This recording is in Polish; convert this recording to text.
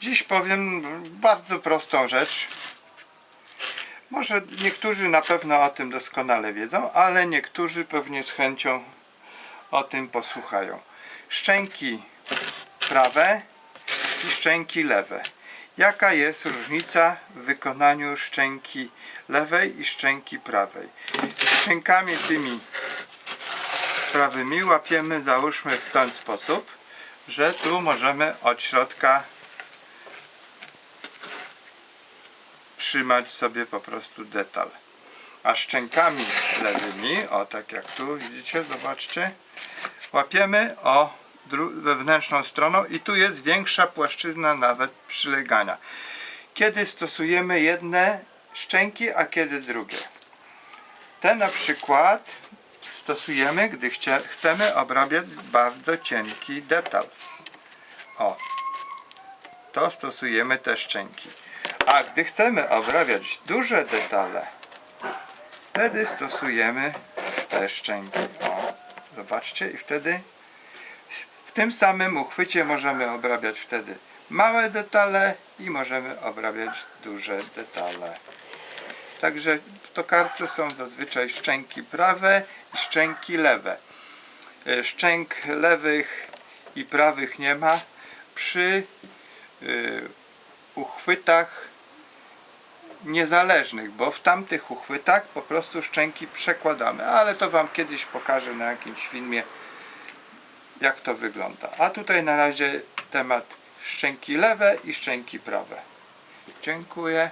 Dziś powiem bardzo prostą rzecz. Może niektórzy na pewno o tym doskonale wiedzą, ale niektórzy pewnie z chęcią o tym posłuchają. Szczęki prawe i szczęki lewe. Jaka jest różnica w wykonaniu szczęki lewej i szczęki prawej? Szczękami tymi prawymi łapiemy, załóżmy w ten sposób, że tu możemy od środka trzymać sobie po prostu detal. A szczękami lewymi, o tak jak tu widzicie, zobaczcie, łapiemy o wewnętrzną stroną i tu jest większa płaszczyzna nawet przylegania. Kiedy stosujemy jedne szczęki, a kiedy drugie. Te na przykład stosujemy, gdy chcemy obrabiać bardzo cienki detal. O, to stosujemy te szczęki. A gdy chcemy obrabiać duże detale, wtedy stosujemy te szczęki. O, zobaczcie, i wtedy w tym samym uchwycie możemy obrabiać wtedy małe detale i możemy obrabiać duże detale. Także w tokarce są zazwyczaj szczęki prawe i szczęki lewe. E, Szczęk lewych i prawych nie ma. Przy y, uchwytach niezależnych, bo w tamtych uchwytach po prostu szczęki przekładamy, ale to Wam kiedyś pokażę na jakimś filmie jak to wygląda. A tutaj na razie temat szczęki lewe i szczęki prawe. Dziękuję.